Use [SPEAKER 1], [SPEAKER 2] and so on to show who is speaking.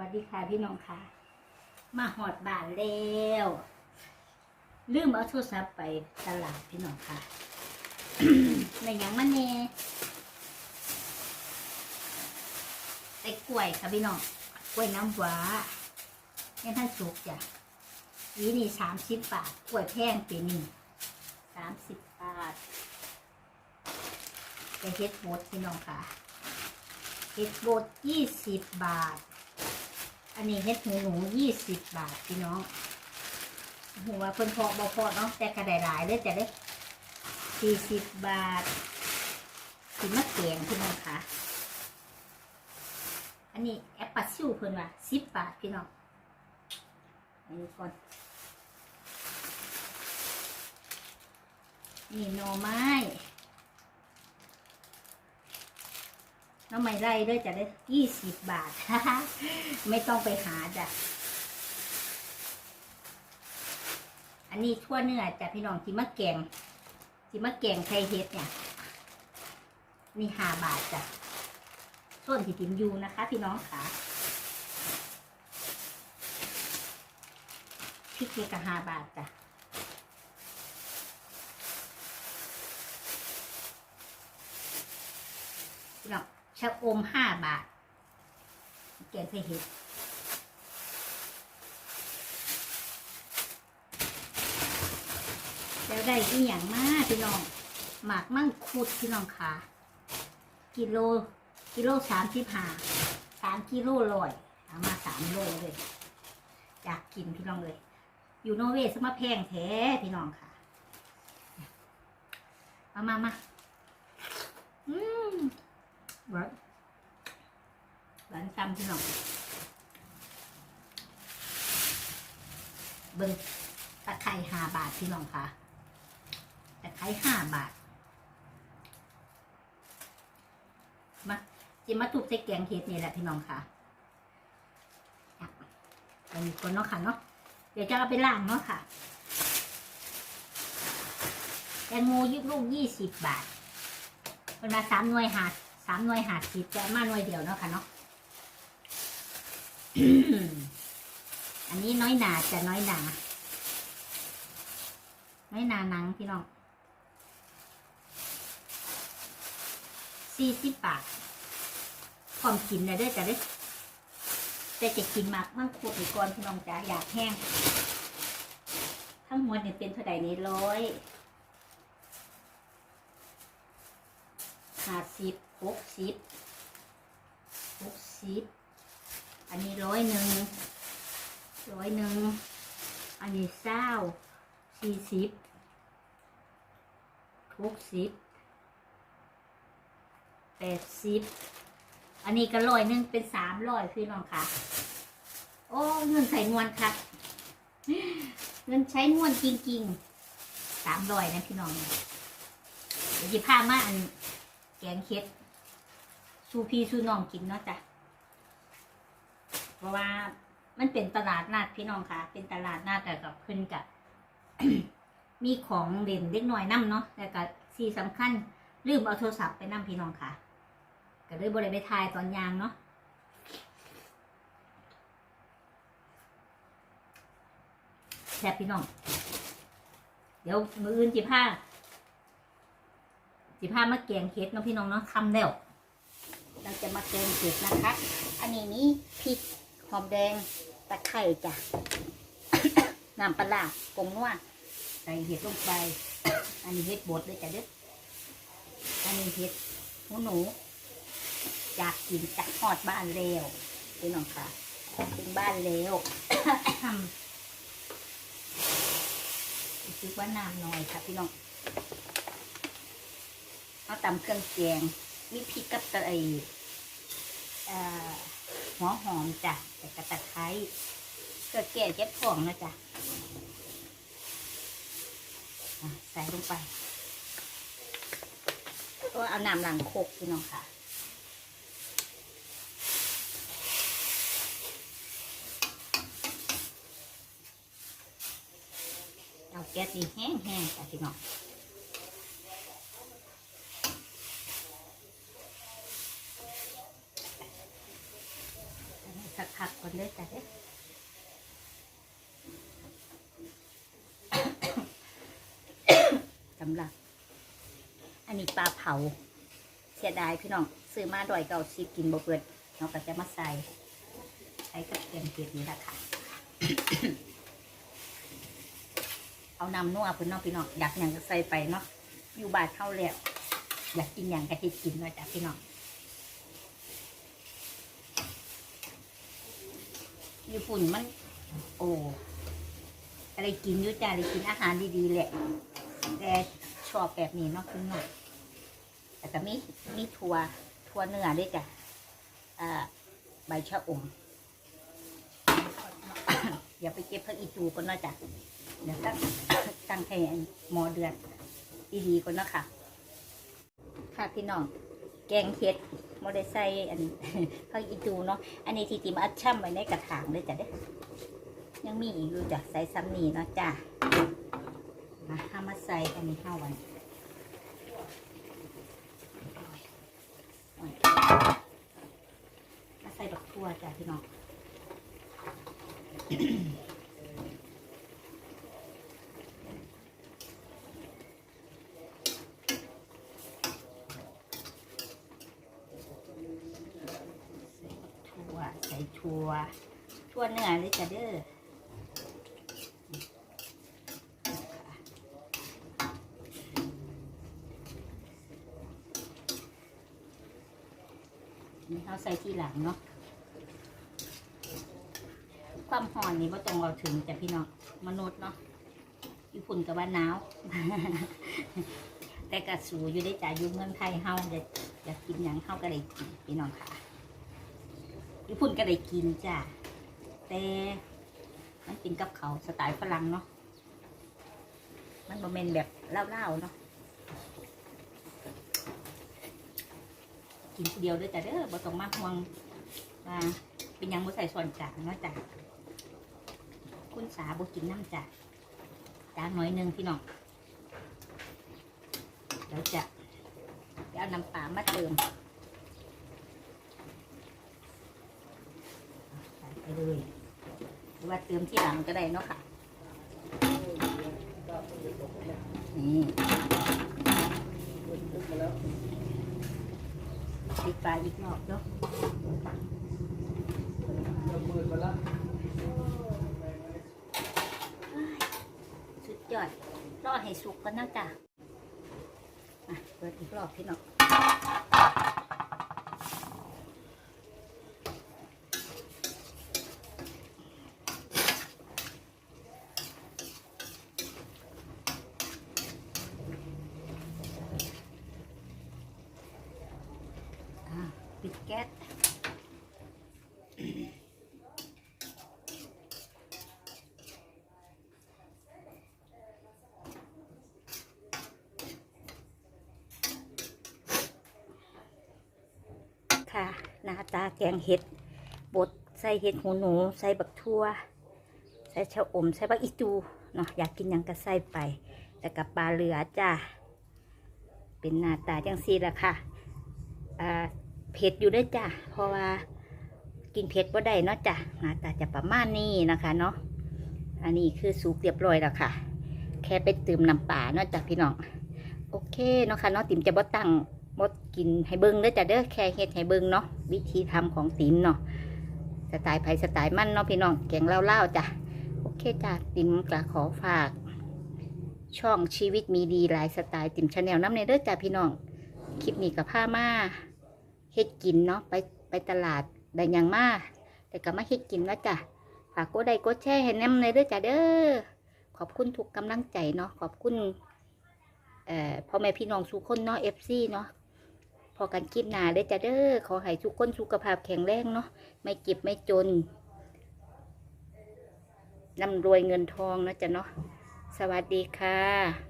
[SPEAKER 1] วัสดีค่ะพี่น้องค่ะ มาหอดบ้านแล้วลืมเอาโทรศัพท์ไปตลาดพี่น้องค่ะในหยังมันเน่ไอ้กล้วยค่ะพี่น้องกล้วยน้ำว้าเนี่ยท่านสุกจ้ะวีนี่สามสิบบาทกล้วยแพงปีนี้สามสิบบาทไปเฮ็ดโบดพี่น้องค่ะเห็ดบดยี่สิบบาท อันนี้เห็ดหูหนูยี่สิบบาทพี่น้องหัวาเพิ่นพอบ่พอเนาะแต่กระไดหลายเลยแต่ได้สี่สิบบาทสิมะเกียงพี่น้องค่ะ อันนี้แอปปัสซิวเพิ่นว่าสิบบาทพี่น้องอันนี้ก่อนนี่หน่อไม้ น้ำไม่ไล่ด้วยจะได้ยี่สิบบาท ไม่ต้องไปหาจ้ะ อันนี้ทั่วเนื้อจ้ะพี่น้องจิมะแกงจิมะแกงไทยเฮ็ดเนี่ย นี่ห้าบาทจ้ะส่วนที่ติมยูนะคะ พี่น้องค่ะพริกนี่ก็ห้าบาทจ้ะ พี่น้อง ชะอมห้าบาท แกงไทยเห็ดแล้วได้อีหยังมากพี่น้อง หมากมั่งคุดพี่น้องค่ะกิโลกิโลสามสิบห้าสามกิโลลอยเอามาสามโลเลยอยากกินพี่น้องเลย อยู่โนอร์เวย์สมาแพงแท้พี่น้องค่ะเอามามาอืม หวานหวานซ้ำพี่น้องเบิ้งตะไคร้ห้าบาทพี่น้องค่ะตะไคร้ห้าบาท มาจิมาทุบใส่แกงเห็ดนี่แหละพี่น้องค่ะอันนี้คนเนาะค่ะเนาะเดี๋ยวจะเอาไปล้างเนาะค่ะแตงโมยิบลูกยี่สิบบาทเป็นมาสามหน่วยหาามหน่วยหาสิบแต่มาหน่วยเดียวเนาะค่ะเนาะอันนี้น้อยหนาจะน้อยหนา น้อยหนาหนังพี่น้องสี่สิบบาทความกินเลยด้อจะได้แต่จะกินมากมั่งขวดอีกก่อนพี่น้องจ๋าอยากแห้ง ทั้งหมดเนี่ยเป็นเท่าไหร่นี้ร้อยห้าสิบ หกสิบหกสิบอันนี้ร้อยหนึ่งร้อยหนึ่งอันนี้เศร้าสี่สิบหกสิบแปดสิบอันนี้ก็ร้อยหนึ่งเป็นสามร้อยพี่น้องค่ะ โอ้เงินใส่นวลค่ะเงินใช้นวลจริงๆสามร้อยนะพี่น้องเดี๋ยวจะพามาอันแกงเค็ด สูพี่สูน้องกินเนาะจ้ะเพราะว่ามันเป็นตลาดนัดพี่น้องค่ะ เป็นตลาดนัดแต่กับเพิ่นกับมีของเด่นเล็กน้อยนํเนาะแต่ก็ที่สำคัญลืมเอาโทรศัพท์ไปนํพี่น้องค่ะ ก็เลยบริไปถ่ายตอนยางเนาะแซ่บพี่น้อง เดี๋ยวมืออื่นจิผ้าสิพามาแกงเห็ดเนาะพี่น้องเนาะทำแล้ว เราจะมาแกงเห็ดนะคะ อันนี้นี่พริกหอมแดงตะไคร่จ้ะ น้ำปลาร้ากงนัวใส่เห็ดลงไป อันนี้เห็ดบดเลยจ้ะเด้ออันนี้เห็ดหูหนูอยากกินจากหอดบ้านเร็วพี่น้องค่ะถึงบ้านเร็วรู้สึกว่าน้ำน้อยค่ะพี่น้องเขาตำเครื่องแกงมีพริกกับตะไอเอ่อ หัวหอมจ้ะแต่กระตะไคร้เกิดแก่เจ็บท้องนะจ้ะอะใส่ลงไปก็เอาน้ำหลังโคกพี่น้องค่ะเอาแก๊สดีแห้งๆจ้ะพี่น้อง ใส่ คักๆก่อนเลยจ้ะเด้สำหรับ อันนี้ปลาเผา เสียดายพี่น้อง ซื้อมาดอยเก่าชิกินบ่เปิดเราก็จะมาใส่ใส่กับแกงเผ็ดนี่แหละค่ะ เอานำนัวพื่น้องพี่น้องอยากอย่างก็ใส่ไปเนาะอยู่บานเข้าแล้ว อยากกินอย่างก็ให้กินเนาะจ้ะพี่น้อง ญี่ปุ่นมัน โอ้อะไรกินยู่จ้ะอะไรกินอาหารดีๆแหละ แต่ชอบแบบนี้เนาะพี่น้องแต่ก็มีมีถั่วถั่วเนื้อด้วยจ้ะอ่าใบชะอมอย่าไปเก็บผักอีตูก่อนเนาะจ้ะเดี๋ยวตั้งตั้งให้หมอเดือดดีๆก่อนนะค่ะค่ะพี่น้อง แกงเห็ดโมได้ใส่อันผักอีตูเนาะ อันนี้ที่ติมอัดช่ำไว้ในกระถางเลยจ้ะเด้ยังมีอีกอยู่จ้ะใส่ซ้ำนี่เนาะจ้ะมาห้ามาใส่อันนี้ห้าวันมาใส่บักทั่วจ้ะพี่น้องใส่บักทั่วใส่ทั่ วทั่วเนื้อเลยจ้ะเด้อนี่เขาใส่ที่หลังเนาะ ความหอนนี่ว่าต้องเราถึงแต่พี่น้องมนุษย์เนาะญี่ปุ่นกับว่าหนาว แต่กระสูอยู่ได้จ่ายอยู่เมืองไทยเฮาจะอยากกินอย่างเฮาก็ได้กินพี่น้องค่ะ ญี่ปุ่นก็ได้กินจ้ะแต่มันกินกับเขาสไตล์ฝรั่งเนาะมันบ่เมนแบบเล่าๆเนาะกินคนเดียวด้อจ้ะเด้อบ่ต้องมาห่วงว่าเป็นยังบ่ใส่ส่วนกลางเนาะจ้ะคุณสาบ่กินน้ำจ้ะจานน้อยหนึงพี่น้องเดี๋ยวจะเดี๋ยวเอาน้ำปลามาเติมใส่ไป เลยหรือว่าเติมที่หลังก็ได้เนาะค่ะ นี่ปิดปลาอีกรอบเนาะสุดยอด รอดให้สุกกันนะจ๊ะเปิดอีกรอบพี่น้องอะปิดแก๊ส ค่ะ หน้าตาแกงเห็ดบดใส่เห็ดหูหนู ใส่บักทั่ว ใส่ชะอม ใส่บักอีตูเนาะอยากกินยังก็ใส่ไป แต่กับปลาเหลือจ้าเป็นหน้าตาจังซีละค่ะอ่าเผ็ดอยู่ด้วยจ้ะเพราะว่ากินเผ็ดบ่ได้เนาะจ้ะหน้าตาจะประมาณนี้นะคะเนาะอันนี้คือสุกเรียบร้อยแล้วค่ะ แค่ไปเติมน้ำปลาเนาะจ้ะพี่น้องโอเคเนาะค่ะเนาะติ๋มจะบ่ตั้ง มดกินให้เบิ้งเด้อจ้ะเด้อแค่เฮ็ดให้เบิ้งเนาะวิธีทำของติ๋มเนาะสไตล์ไผ่สไตล์มั่นเนาะพี่น้องแกงเล่าๆจ้ะโอเคจ้ะติ๋มก็ขอฝาก ช่องชีวิตมีดีหลายสไตล์ติ๋มชาแนลน้ำในเด้อจ้ะพี่น้องคลิปนี้กับผ้ามาเฮ็ดกินเนาะไปไปตลาดได้ยังมาแต่ก็มาเฮ็ดกินแล้วจ้ะฝากกดไลค์กดแชร์ให้น้ำในเด้อจ้ะเด้อขอบคุณทุกกำลังใจเนาะขอบคุณเอ่อพ่อแม่พี่น้องทุกคนเนาะ FC เนาะ อกันคลิปหนาได้จ้ะเด้อขอให้ทุกคนสุขภาพแข็งแรงเนาะไม่เจ็บไม่จนร่ำรวยเงินทองนะจ๊ะเนาะสวัสดีค่ะ